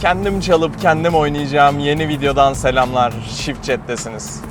Kendim çalıp kendim oynayacağım yeni videodan selamlar. Shift Chat'tesiniz.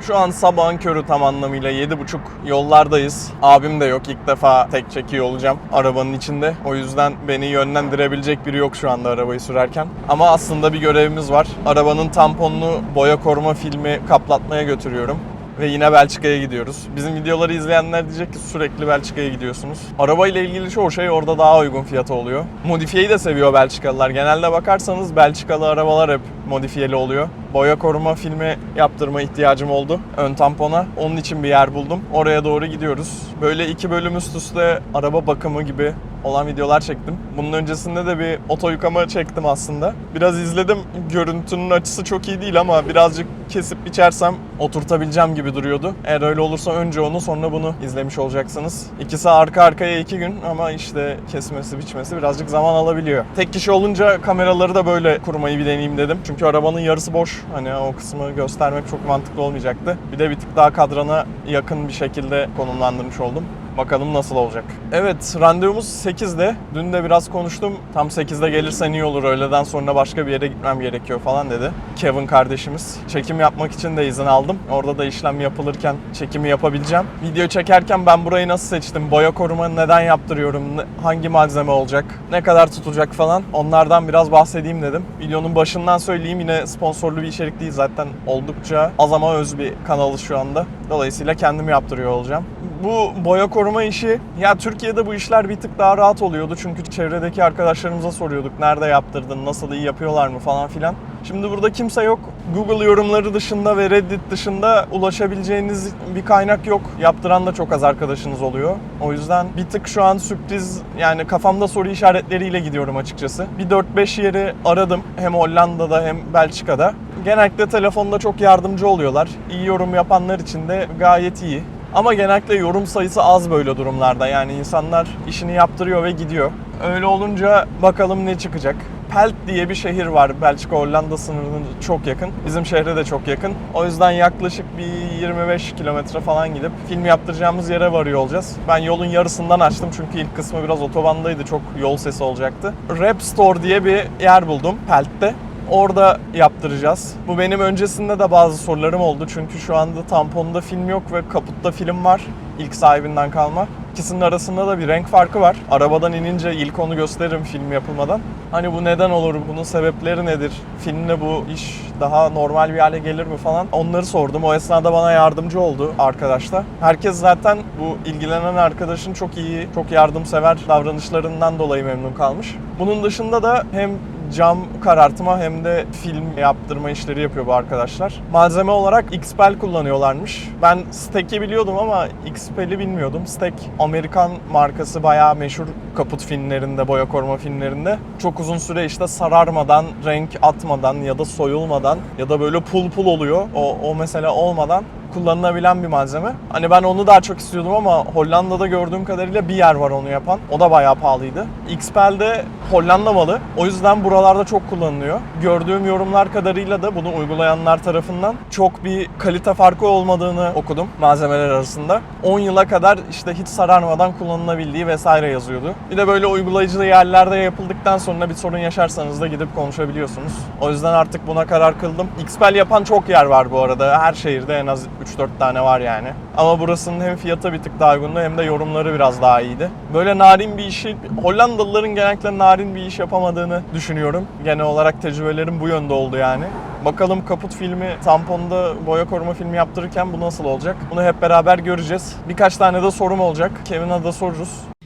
Şu an sabahın körü tam anlamıyla 7.30 yollardayız. Abim de yok. İlk defa tek çekiyor olacağım arabanın içinde. O yüzden beni yönlendirebilecek biri yok şu anda arabayı sürerken. Ama aslında bir görevimiz var. Arabanın tamponunu boya koruma filmi kaplatmaya götürüyorum. Ve yine Belçika'ya gidiyoruz. Bizim videoları izleyenler diyecek ki sürekli Belçika'ya gidiyorsunuz. Arabayla ilgili çoğu şey orada daha uygun fiyata oluyor. Modifiyeyi de seviyor Belçikalılar. Genelde bakarsanız Belçikalı arabalar hep modifiyeli oluyor. Boya koruma filmi yaptırma ihtiyacım oldu ön tampona. Onun için bir yer buldum. Oraya doğru gidiyoruz. Böyle iki bölüm üst üste araba bakımı gibi olan videolar çektim. Bunun öncesinde de bir oto yıkama çektim aslında. Biraz izledim. Görüntünün açısı çok iyi değil ama birazcık kesip biçersem oturtabileceğim gibi duruyordu. Eğer öyle olursa önce onu sonra bunu izlemiş olacaksınız. İkisi arka arkaya iki gün ama işte kesmesi biçmesi birazcık zaman alabiliyor. Tek kişi olunca kameraları da böyle kurmayı bir deneyeyim dedim. Çünkü arabanın yarısı boş. Hani o kısmı göstermek çok mantıklı olmayacaktı. Bir de bir tık daha kadrana yakın bir şekilde konumlandırmış oldum. Bakalım nasıl olacak. Evet randevumuz 8'de. Dün de biraz konuştum. Tam 8'de gelirsen iyi olur. Öğleden sonra başka bir yere gitmem gerekiyor falan dedi. Kevin kardeşimiz. Çekim yapmak için de izin aldım. Orada da işlem yapılırken çekimi yapabileceğim. Video çekerken ben burayı nasıl seçtim? Boya koruma neden yaptırıyorum? Hangi malzeme olacak? Ne kadar tutacak falan? Onlardan biraz bahsedeyim dedim. Videonun başından söyleyeyim yine sponsorlu bir içerik değil zaten oldukça az ama öz bir kanalı şu anda. Dolayısıyla kendim yaptırıyor olacağım. Bu boya koruma işi ya Türkiye'de bu işler bir tık daha rahat oluyordu çünkü çevredeki arkadaşlarımıza soruyorduk nerede yaptırdın, nasıl iyi yapıyorlar mı falan filan. Şimdi burada kimse yok. Google yorumları dışında ve Reddit dışında ulaşabileceğiniz bir kaynak yok. Yaptıran da çok az arkadaşınız oluyor. O yüzden bir tık şu an sürpriz yani kafamda soru işaretleriyle gidiyorum açıkçası. Bir 4-5 yeri aradım hem Hollanda'da hem Belçika'da. Genellikle telefonda çok yardımcı oluyorlar. İyi yorum yapanlar için de gayet iyi. Ama genellikle yorum sayısı az böyle durumlarda. Yani insanlar işini yaptırıyor ve gidiyor. Öyle olunca bakalım ne çıkacak. Pelt diye bir şehir var Belçika Hollanda sınırının çok yakın. Bizim şehre de çok yakın. O yüzden yaklaşık bir 25 kilometre falan gidip film yaptıracağımız yere varıyor olacağız. Ben yolun yarısından açtım çünkü ilk kısmı biraz otobandaydı. Çok yol sesi olacaktı. Rap Store diye bir yer buldum Pelt'te. Orada yaptıracağız. Bu benim öncesinde de bazı sorularım oldu. Çünkü şu anda tamponda film yok ve kaputta film var. İlk sahibinden kalma. İkisinin arasında da bir renk farkı var. Arabadan inince ilk onu gösteririm film yapılmadan. Hani bu neden olur, bunun sebepleri nedir, filmle bu iş daha normal bir hale gelir mi falan onları sordum. O esnada bana yardımcı oldu arkadaş da. Herkes zaten bu ilgilenen arkadaşın çok iyi, çok yardımsever davranışlarından dolayı memnun kalmış. Bunun dışında da hem cam karartma hem de film yaptırma işleri yapıyor bu arkadaşlar. Malzeme olarak XPEL kullanıyorlarmış. Ben Stek'i biliyordum ama XPEL'i bilmiyordum. Stek Amerikan markası bayağı meşhur kaput filmlerinde, boya koruma filmlerinde. Çok uzun süre işte sararmadan, renk atmadan ya da soyulmadan ya da böyle pul pul oluyor. O, o mesela olmadan kullanılabilen bir malzeme. Hani ben onu daha çok istiyordum ama Hollanda'da gördüğüm kadarıyla bir yer var onu yapan. O da bayağı pahalıydı. XPEL de Hollanda malı. O yüzden buralarda çok kullanılıyor. Gördüğüm yorumlar kadarıyla da bunu uygulayanlar tarafından çok bir kalite farkı olmadığını okudum malzemeler arasında. 10 yıla kadar işte hiç sararmadan kullanılabildiği vesaire yazıyordu. Bir de böyle uygulayıcılı yerlerde yapıldıktan sonra bir sorun yaşarsanız da gidip konuşabiliyorsunuz. O yüzden artık buna karar kıldım. XPEL yapan çok yer var bu arada. Her şehirde en az 3-4 tane var yani. Ama burasının hem fiyatı bir tık daha uygundu hem de yorumları biraz daha iyiydi. Böyle narin bir işi, Hollandalıların genellikle narin bir iş yapamadığını düşünüyorum. Genel olarak tecrübelerim bu yönde oldu yani. Bakalım kaput filmi, tamponda boya koruma filmi yaptırırken bu nasıl olacak? Bunu hep beraber göreceğiz. Birkaç tane de sorum olacak. Kevin'a da soruruz.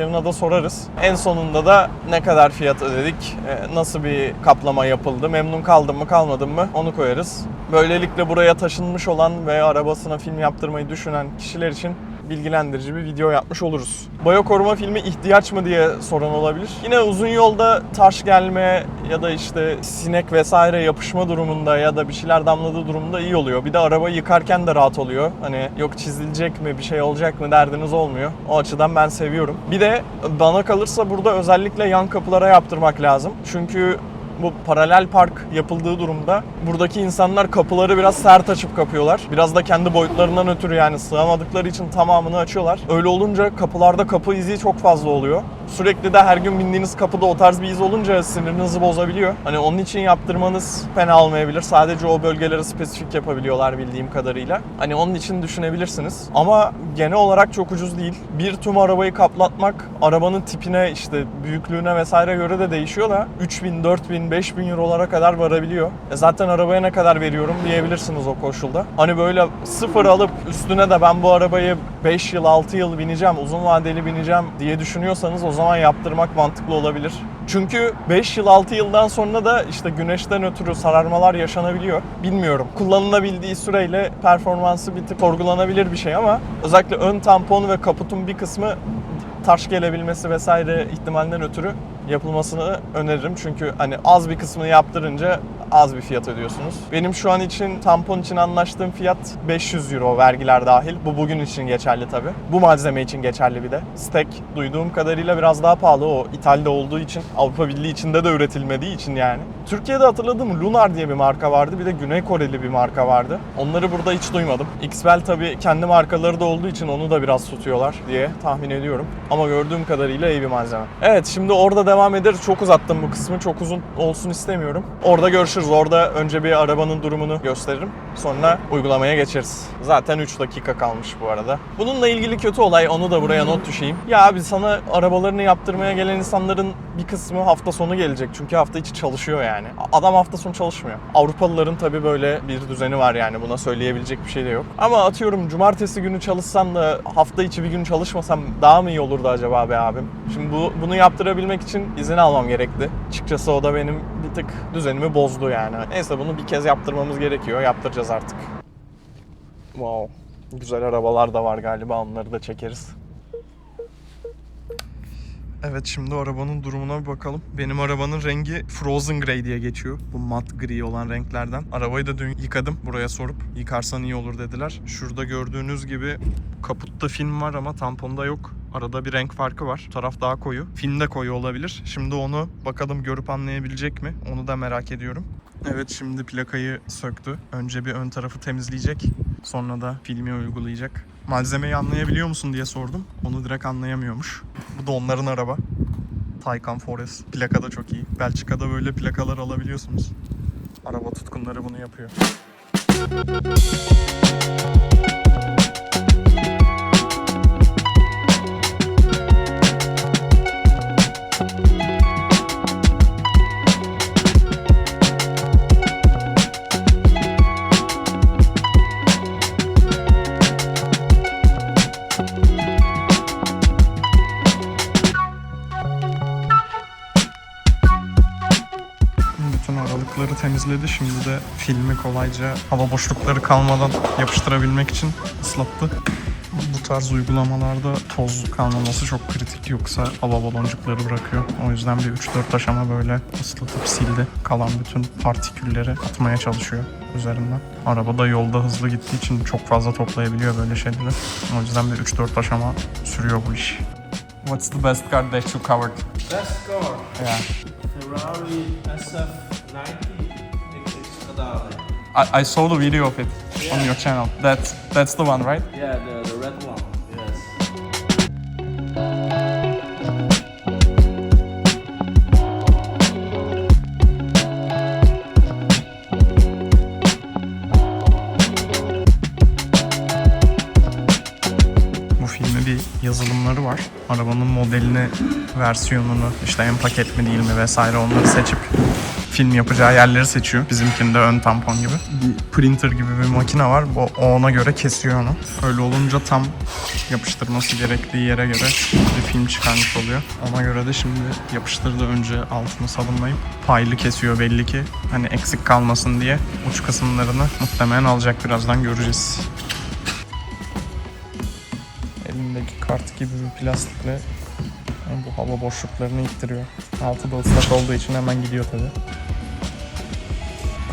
Kevin'a da sorarız. En sonunda da ne kadar fiyat ödedik, e, nasıl bir kaplama yapıldı, memnun kaldım mı kalmadım mı onu koyarız. Böylelikle buraya taşınmış olan ve arabasına film yaptırmayı düşünen kişiler için bilgilendirici bir video yapmış oluruz. Boya koruma filmi ihtiyaç mı diye soran olabilir. Yine uzun yolda taş gelme ya da işte sinek vesaire yapışma durumunda ya da bir şeyler damladığı durumda iyi oluyor. Bir de arabayı yıkarken de rahat oluyor. Hani yok çizilecek mi bir şey olacak mı derdiniz olmuyor. O açıdan ben seviyorum. Bir de bana kalırsa burada özellikle yan kapılara yaptırmak lazım. Çünkü bu paralel park yapıldığı durumda buradaki insanlar kapıları biraz sert açıp kapıyorlar. Biraz da kendi boyutlarından ötürü yani sığamadıkları için tamamını açıyorlar. Öyle olunca kapılarda kapı izi çok fazla oluyor. Sürekli de her gün bindiğiniz kapıda o tarz bir iz olunca sinirinizi bozabiliyor. Hani onun için yaptırmanız fena olmayabilir. Sadece o bölgelere spesifik yapabiliyorlar bildiğim kadarıyla. Hani onun için düşünebilirsiniz. Ama genel olarak çok ucuz değil. Bir tüm arabayı kaplatmak arabanın tipine işte büyüklüğüne vesaire göre de değişiyor da 3000, 4000, 5000 eurolara kadar varabiliyor. E zaten arabaya ne kadar veriyorum diyebilirsiniz o koşulda. Hani böyle sıfır alıp üstüne de ben bu arabayı 5 yıl 6 yıl bineceğim, uzun vadeli bineceğim diye düşünüyorsanız o zaman yaptırmak mantıklı olabilir. Çünkü 5 yıl 6 yıldan sonra da işte güneşten ötürü sararmalar yaşanabiliyor. Bilmiyorum. Kullanılabildiği süreyle performansı bir tık sorgulanabilir bir şey ama özellikle ön tampon ve kaputun bir kısmı taş gelebilmesi vesaire ihtimalinden ötürü yapılmasını öneririm. Çünkü hani az bir kısmını yaptırınca az bir fiyat ödüyorsunuz. Benim şu an için tampon için anlaştığım fiyat 500 euro vergiler dahil. Bu bugün için geçerli tabi. Bu malzeme için geçerli bir de. Stek duyduğum kadarıyla biraz daha pahalı o İtal'de olduğu için Avrupa Birliği içinde de üretilmediği için yani. Türkiye'de hatırladığım Lunar diye bir marka vardı. Bir de Güney Koreli bir marka vardı. Onları burada hiç duymadım. XPEL tabi kendi markaları da olduğu için onu da biraz tutuyorlar diye tahmin ediyorum. Ama gördüğüm kadarıyla iyi bir malzeme. Evet şimdi orada devam ederiz. Çok uzattım bu kısmı. Çok uzun olsun istemiyorum. Orada görüşürüz. Orada önce bir arabanın durumunu gösteririm. Sonra uygulamaya geçeriz. Zaten 3 dakika kalmış bu arada. Bununla ilgili kötü olay onu da buraya not düşeyim. Ya abi sana arabalarını yaptırmaya gelen insanların bir kısmı hafta sonu gelecek. Çünkü hafta içi çalışıyor yani. Adam hafta sonu çalışmıyor. Avrupalıların tabii böyle bir düzeni var yani. Buna söyleyebilecek bir şey de yok. Ama atıyorum cumartesi günü çalışsan da hafta içi bir gün çalışmasam daha mı iyi olurdu acaba be abim? Şimdi bu, bunu yaptırabilmek için izin almam gerekti. Açıkçası o da benim bir tık düzenimi bozdu yani. Neyse bunu bir kez yaptırmamız gerekiyor. Yaptıracağız artık. Wow. Güzel arabalar da var galiba. Onları da çekeriz. Evet şimdi arabanın durumuna bir bakalım. Benim arabanın rengi Frozen Grey diye geçiyor. Bu mat gri olan renklerden. Arabayı da dün yıkadım. Buraya sorup yıkarsan iyi olur dediler. Şurada gördüğünüz gibi kaputta film var ama tamponda yok. Arada bir renk farkı var. Bu taraf daha koyu. Film de koyu olabilir. Şimdi onu bakalım görüp anlayabilecek mi? Onu da merak ediyorum. Evet şimdi plakayı söktü. Önce bir ön tarafı temizleyecek. Sonra da filmi uygulayacak. Malzemeyi anlayabiliyor musun diye sordum. Onu direkt anlayamıyormuş. Bu da onların araba. Taycan Forest. Plaka da çok iyi. Belçika'da böyle plakalar alabiliyorsunuz. Araba tutkunları bunu yapıyor. Temizledi. Şimdi de filmi kolayca hava boşlukları kalmadan yapıştırabilmek için ıslattı. Bu tarz uygulamalarda toz kalmaması çok kritik yoksa hava baloncukları bırakıyor. O yüzden bir 3-4 aşama böyle ıslatıp sildi. Kalan bütün partikülleri atmaya çalışıyor üzerinden. Araba da yolda hızlı gittiği için çok fazla toplayabiliyor böyle şeyleri. O yüzden bir 3-4 aşama sürüyor bu iş. What's the best car that you covered? Best car, Yeah. Ferrari SF90 XX Cadale. I, I saw the video of it on your channel. That that's the one, right? Yeah, the, the red one. Yes. Bu filmi bir yazılımları var. Arabanın modelini, versiyonunu, işte en paket mi değil mi vesaire onları seçip film yapacağı yerleri seçiyor. Bizimkinde ön tampon gibi. Bir printer gibi bir makine var. O, ona göre kesiyor onu. Öyle olunca tam yapıştırması gerektiği yere göre bir film çıkarmış oluyor. Ona göre de şimdi yapıştırdı önce altını sabunlayıp paylı kesiyor belli ki. Hani eksik kalmasın diye uç kısımlarını muhtemelen alacak birazdan göreceğiz. Elindeki kart gibi bir plastikle bu hava boşluklarını ittiriyor. Altı da ıslak olduğu için hemen gidiyor tabi.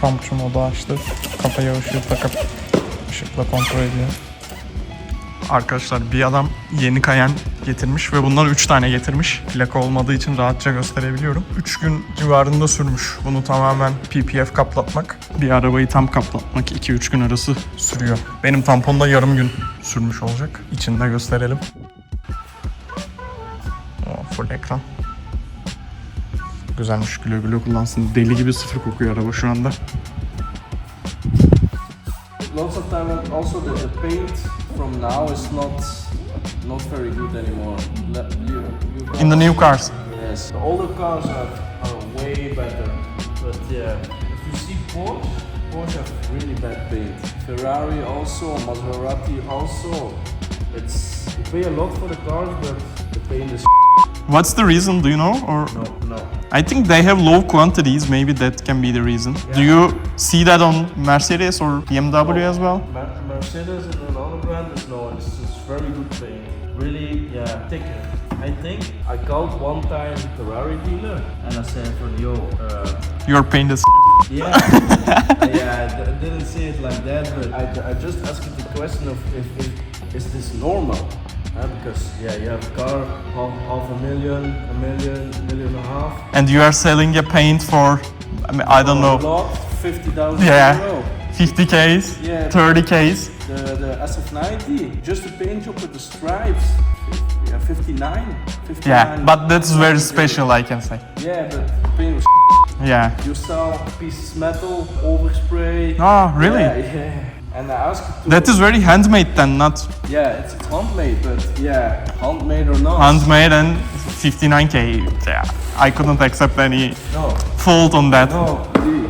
Kampçı modu açtı. Kafaya ışığı takıp ışıkla kontrol ediyor. Arkadaşlar bir adam yeni kayan getirmiş ve bundan 3 tane getirmiş. Plaka olmadığı için rahatça gösterebiliyorum. 3 gün civarında sürmüş bunu tamamen PPF kaplatmak. Bir arabayı tam kaplatmak 2-3 gün arası sürüyor. Benim tamponda yarım gün sürmüş olacak. İçinde gösterelim. Full ekran. Güzelmiş güle güle kullansın. Deli gibi sıfır kokuyor araba şu anda. Lots of time also the, the paint from now is not not very good anymore. You, you In the new cars. Yes, the older cars are, are way better. But yeah, if you see Porsche, Porsche have really bad paint. Ferrari also, Maserati also. It's you pay a lot for the cars, but the paint is What's the reason? Do you know? Or no, no. I think they have low quantities. Maybe that can be the reason. Do you see that on Mercedes or BMW as well? Mer- Mercedes and another brand is no, it's just very good paint. Really, yeah, thick. I think I called one time Ferrari dealer and I said, for yo, uh, Your paint is. Yeah, yeah, I didn't say it like that, but I, I just asked the question of if, if is this normal? Because yeah, you have a car half, half a million, a million, million and a half. And you are selling a paint for, I, mean, I don't A know, lot, fifty thousand Yeah. euro. 50Ks, Yeah. 30Ks. The the SF90, just the paint job with the stripes. Yeah, 59, 59. Yeah, but that's very special, I can say. Yeah, but the paint was Yeah. You sell pieces metal, overspray. Oh, really? Yeah, yeah. And I asked to That is very handmade then, not Yeah, it's, handmade, but yeah, handmade or not. handmade and 59K. Yeah, I couldn't accept any no, fault on that. no, indeed.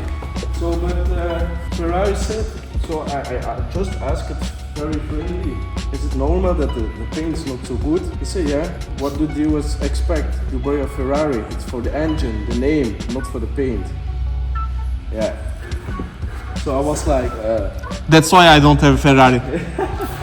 So, but uh, Ferrari said, so I, I, I just asked it very friendly. Is it normal that the, the paint is not so good? He said, yeah. What do dealers expect? You buy a Ferrari, it's for the engine, the name, not for the paint. Yeah. So I was like, uh, That's why I don't have a Ferrari.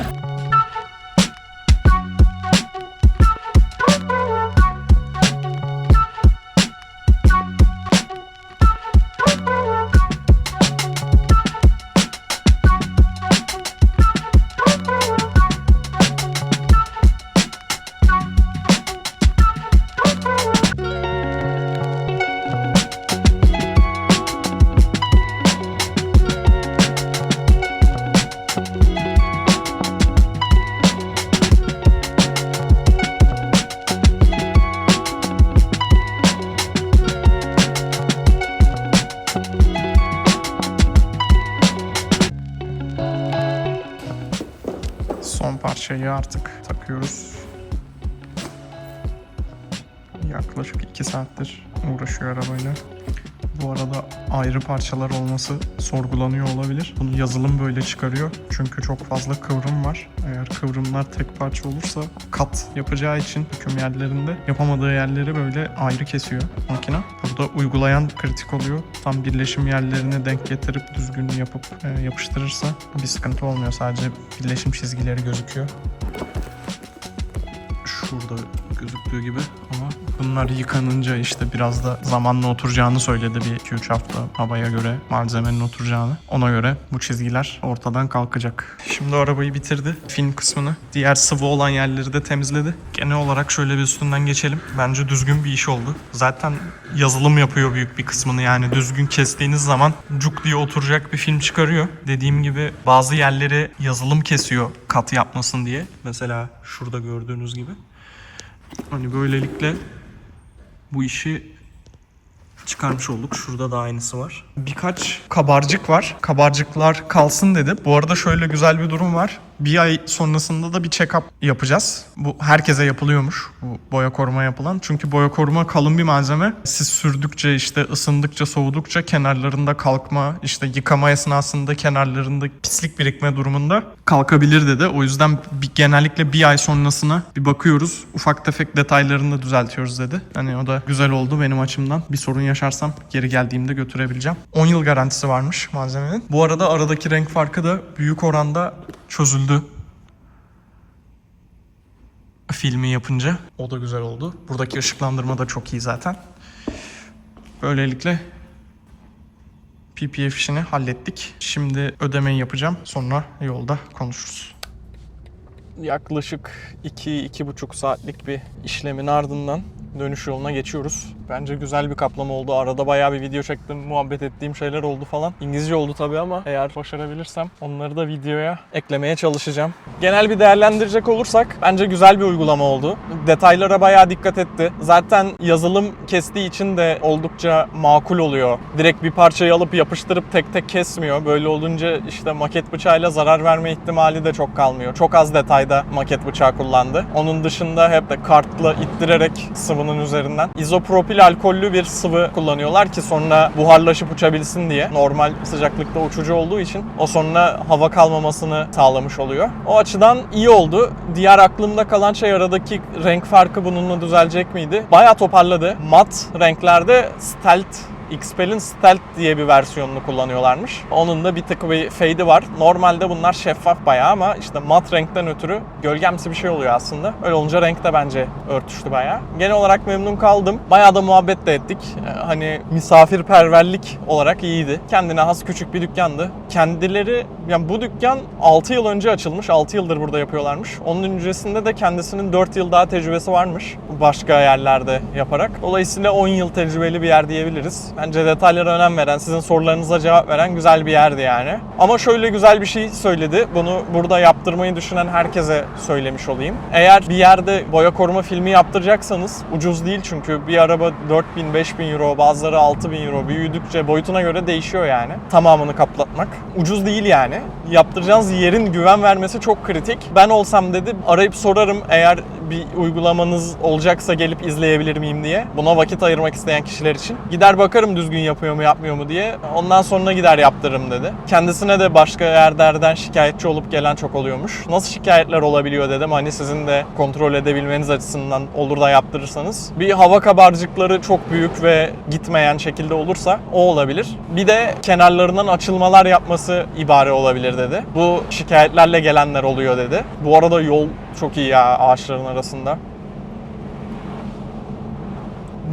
artık takıyoruz. Yaklaşık 2 saattir uğraşıyor arabayla. Bu arada ayrı parçalar olması sorgulanıyor olabilir. Bunu yazılım böyle çıkarıyor. Çünkü çok fazla kıvrım var. Eğer kıvrımlar tek parça olursa kat yapacağı için hüküm yerlerinde yapamadığı yerleri böyle ayrı kesiyor makine. Burada uygulayan kritik oluyor. Tam birleşim yerlerini denk getirip düzgün yapıp e, yapıştırırsa bir sıkıntı olmuyor. Sadece birleşim çizgileri gözüküyor şurada gözüktüğü gibi ama bunlar yıkanınca işte biraz da zamanla oturacağını söyledi bir 2-3 hafta havaya göre malzemenin oturacağını. Ona göre bu çizgiler ortadan kalkacak. Şimdi arabayı bitirdi. Fin kısmını. Diğer sıvı olan yerleri de temizledi. Genel olarak şöyle bir üstünden geçelim. Bence düzgün bir iş oldu. Zaten yazılım yapıyor büyük bir kısmını yani düzgün kestiğiniz zaman cuk diye oturacak bir film çıkarıyor. Dediğim gibi bazı yerleri yazılım kesiyor kat yapmasın diye. Mesela şurada gördüğünüz gibi. Hani böylelikle bu işi çıkarmış olduk. Şurada da aynısı var. Birkaç kabarcık var. Kabarcıklar kalsın dedi. Bu arada şöyle güzel bir durum var. Bir ay sonrasında da bir check-up yapacağız. Bu herkese yapılıyormuş. Bu boya koruma yapılan. Çünkü boya koruma kalın bir malzeme. Siz sürdükçe işte ısındıkça soğudukça kenarlarında kalkma işte yıkama esnasında kenarlarında pislik birikme durumunda kalkabilir dedi. O yüzden bir, genellikle bir ay sonrasına bir bakıyoruz. Ufak tefek detaylarını da düzeltiyoruz dedi. Hani o da güzel oldu benim açımdan. Bir sorun yaşarsam geri geldiğimde götürebileceğim. 10 yıl garantisi varmış malzemenin. Bu arada aradaki renk farkı da büyük oranda çözüldü filmi yapınca. O da güzel oldu. Buradaki ışıklandırma da çok iyi zaten. Böylelikle PPF işini hallettik. Şimdi ödemeyi yapacağım. Sonra yolda konuşuruz. yaklaşık 2-2,5 saatlik bir işlemin ardından dönüş yoluna geçiyoruz. Bence güzel bir kaplama oldu. Arada bayağı bir video çektim, muhabbet ettiğim şeyler oldu falan. İngilizce oldu tabii ama eğer başarabilirsem onları da videoya eklemeye çalışacağım. Genel bir değerlendirecek olursak bence güzel bir uygulama oldu. Detaylara bayağı dikkat etti. Zaten yazılım kestiği için de oldukça makul oluyor. Direkt bir parçayı alıp yapıştırıp tek tek kesmiyor. Böyle olunca işte maket bıçağıyla zarar verme ihtimali de çok kalmıyor. Çok az detayda maket bıçağı kullandı. Onun dışında hep de kartla ittirerek sıvının üzerinden izopropil alkollü bir sıvı kullanıyorlar ki sonra buharlaşıp uçabilsin diye. Normal sıcaklıkta uçucu olduğu için o sonra hava kalmamasını sağlamış oluyor. O açıdan iyi oldu. Diğer aklımda kalan şey aradaki renk farkı bununla düzelecek miydi? Bayağı toparladı. Mat renklerde stealth Xpel'in Stealth diye bir versiyonunu kullanıyorlarmış. Onun da bir tık bir fade'i var. Normalde bunlar şeffaf bayağı ama işte mat renkten ötürü gölgemsi bir şey oluyor aslında. Öyle olunca renk de bence örtüştü bayağı. Genel olarak memnun kaldım. Bayağı da muhabbet de ettik. Ee, Hani misafirperverlik olarak iyiydi. Kendine has küçük bir dükkandı. Kendileri, yani bu dükkan 6 yıl önce açılmış. 6 yıldır burada yapıyorlarmış. Onun öncesinde de kendisinin 4 yıl daha tecrübesi varmış. Başka yerlerde yaparak. Dolayısıyla 10 yıl tecrübeli bir yer diyebiliriz. Bence detaylara önem veren, sizin sorularınıza cevap veren güzel bir yerdi yani. Ama şöyle güzel bir şey söyledi. Bunu burada yaptırmayı düşünen herkese söylemiş olayım. Eğer bir yerde boya koruma filmi yaptıracaksanız ucuz değil çünkü bir araba 4000 5000 euro, bazıları 6000 euro büyüdükçe boyutuna göre değişiyor yani. Tamamını kaplatmak. Ucuz değil yani. Yaptıracağınız yerin güven vermesi çok kritik. Ben olsam dedi arayıp sorarım eğer bir uygulamanız olacaksa gelip izleyebilir miyim diye. Buna vakit ayırmak isteyen kişiler için. Gider bakarım düzgün yapıyor mu yapmıyor mu diye. Ondan sonra gider yaptırırım dedi. Kendisine de başka yerlerden şikayetçi olup gelen çok oluyormuş. Nasıl şikayetler olabiliyor dedim. Hani sizin de kontrol edebilmeniz açısından olur da yaptırırsanız. Bir hava kabarcıkları çok büyük ve gitmeyen şekilde olursa o olabilir. Bir de kenarlarından açılmalar yapması ibare olabilir dedi. Bu şikayetlerle gelenler oluyor dedi. Bu arada yol çok iyi ya ağaçların arasında.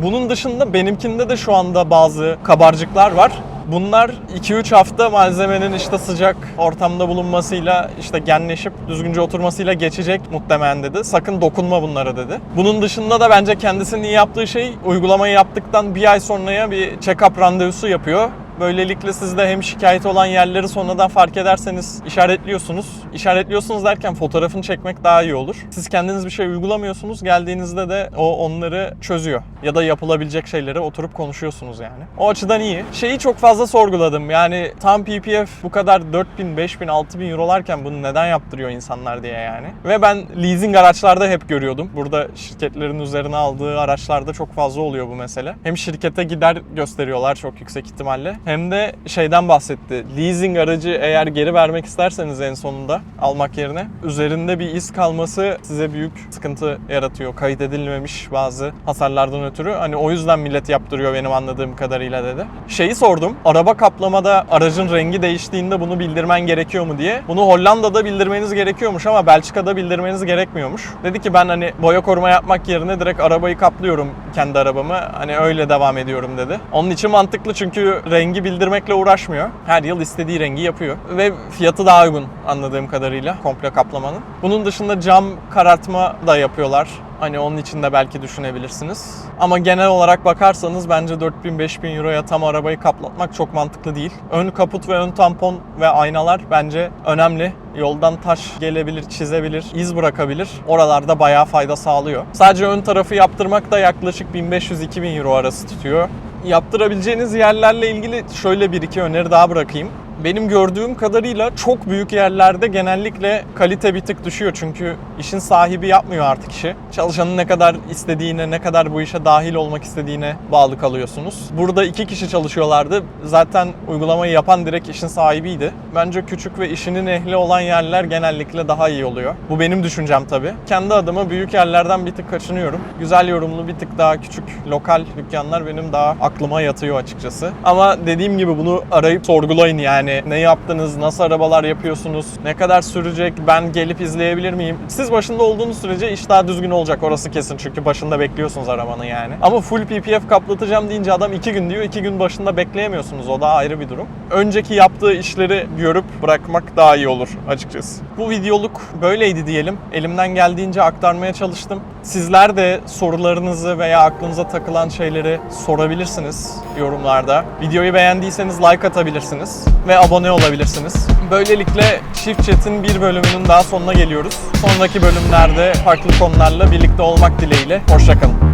Bunun dışında benimkinde de şu anda bazı kabarcıklar var. Bunlar 2-3 hafta malzemenin işte sıcak ortamda bulunmasıyla işte genleşip düzgünce oturmasıyla geçecek muhtemelen dedi. Sakın dokunma bunlara dedi. Bunun dışında da bence kendisinin iyi yaptığı şey uygulamayı yaptıktan bir ay sonraya bir check-up randevusu yapıyor. Böylelikle siz de hem şikayet olan yerleri sonradan fark ederseniz işaretliyorsunuz. İşaretliyorsunuz derken fotoğrafını çekmek daha iyi olur. Siz kendiniz bir şey uygulamıyorsunuz. Geldiğinizde de o onları çözüyor. Ya da yapılabilecek şeyleri oturup konuşuyorsunuz yani. O açıdan iyi. Şeyi çok fazla sorguladım. Yani tam PPF bu kadar 4000, 5000, 6000 eurolarken bunu neden yaptırıyor insanlar diye yani. Ve ben leasing araçlarda hep görüyordum. Burada şirketlerin üzerine aldığı araçlarda çok fazla oluyor bu mesele. Hem şirkete gider gösteriyorlar çok yüksek ihtimalle. Hem de şeyden bahsetti. Leasing aracı eğer geri vermek isterseniz en sonunda almak yerine üzerinde bir iz kalması size büyük sıkıntı yaratıyor. Kayıt edilmemiş bazı hasarlardan ötürü. Hani o yüzden millet yaptırıyor benim anladığım kadarıyla dedi. Şeyi sordum. Araba kaplamada aracın rengi değiştiğinde bunu bildirmen gerekiyor mu diye. Bunu Hollanda'da bildirmeniz gerekiyormuş ama Belçika'da bildirmeniz gerekmiyormuş. Dedi ki ben hani boya koruma yapmak yerine direkt arabayı kaplıyorum kendi arabamı. Hani öyle devam ediyorum dedi. Onun için mantıklı çünkü rengi bildirmekle uğraşmıyor. Her yıl istediği rengi yapıyor. Ve fiyatı daha uygun anladığım kadarıyla komple kaplamanın. Bunun dışında cam karartma da yapıyorlar. Hani onun için de belki düşünebilirsiniz. Ama genel olarak bakarsanız bence 4000-5000 euroya tam arabayı kaplatmak çok mantıklı değil. Ön kaput ve ön tampon ve aynalar bence önemli. Yoldan taş gelebilir, çizebilir, iz bırakabilir. Oralarda bayağı fayda sağlıyor. Sadece ön tarafı yaptırmak da yaklaşık 1500-2000 euro arası tutuyor. Yaptırabileceğiniz yerlerle ilgili şöyle bir iki öneri daha bırakayım. Benim gördüğüm kadarıyla çok büyük yerlerde genellikle kalite bir tık düşüyor. Çünkü işin sahibi yapmıyor artık işi. Çalışanın ne kadar istediğine, ne kadar bu işe dahil olmak istediğine bağlı kalıyorsunuz. Burada iki kişi çalışıyorlardı. Zaten uygulamayı yapan direkt işin sahibiydi. Bence küçük ve işinin ehli olan yerler genellikle daha iyi oluyor. Bu benim düşüncem tabii. Kendi adıma büyük yerlerden bir tık kaçınıyorum. Güzel yorumlu bir tık daha küçük lokal dükkanlar benim daha aklıma yatıyor açıkçası. Ama dediğim gibi bunu arayıp sorgulayın yani Yani ne yaptınız, nasıl arabalar yapıyorsunuz, ne kadar sürecek, ben gelip izleyebilir miyim? Siz başında olduğunuz sürece iş daha düzgün olacak orası kesin çünkü başında bekliyorsunuz arabanın yani. Ama full PPF kaplatacağım deyince adam 2 gün diyor, 2 gün başında bekleyemiyorsunuz o da ayrı bir durum. Önceki yaptığı işleri görüp bırakmak daha iyi olur açıkçası. Bu videoluk böyleydi diyelim. Elimden geldiğince aktarmaya çalıştım. Sizler de sorularınızı veya aklınıza takılan şeyleri sorabilirsiniz yorumlarda. Videoyu beğendiyseniz like atabilirsiniz ve abone olabilirsiniz. Böylelikle Shift Chat'in bir bölümünün daha sonuna geliyoruz. Sonraki bölümlerde farklı konularla birlikte olmak dileğiyle. Hoşçakalın.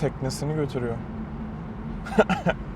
Teknesini götürüyor.